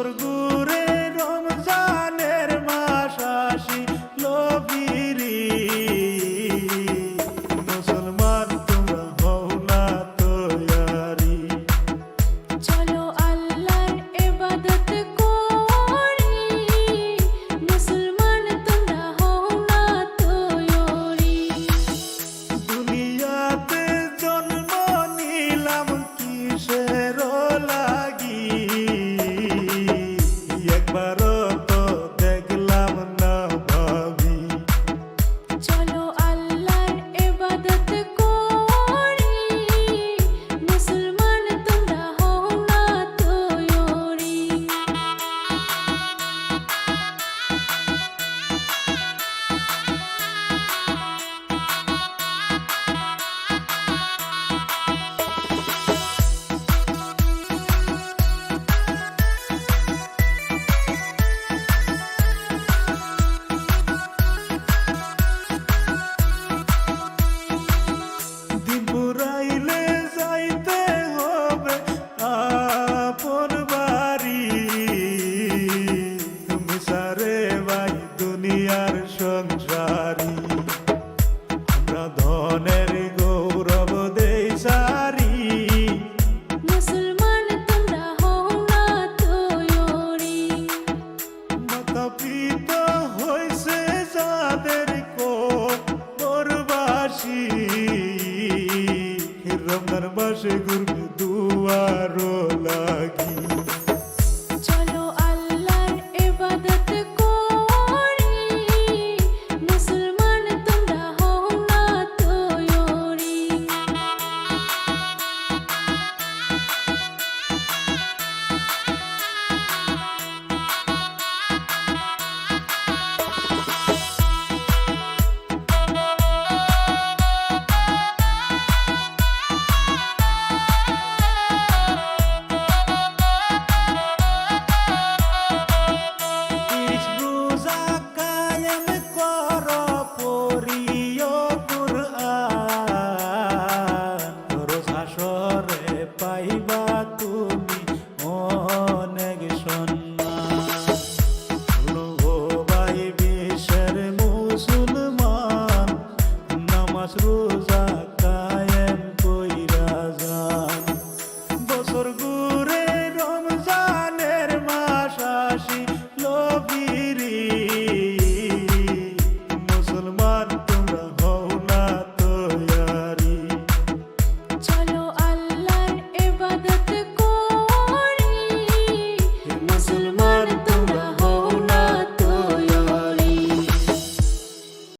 বছর ঘুরে রমজান আপনার বাসে ঘুরবে দুয়ারো লাগি।